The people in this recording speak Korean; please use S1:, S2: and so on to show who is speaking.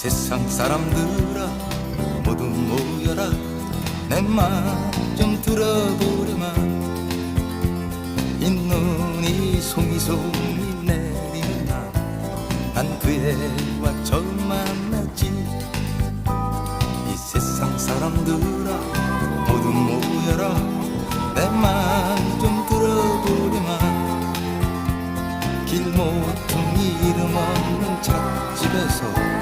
S1: 세상 사람들아 모두 모여라. 내 말 좀 들어보렴아 이 눈이 송이송이 내리는 날난 그 애와 처음 만났지. 이 세상 사람들아 모두 모여라. 내 말 좀 들어보렴아 길 모퉁이 이름 없는 찻집에서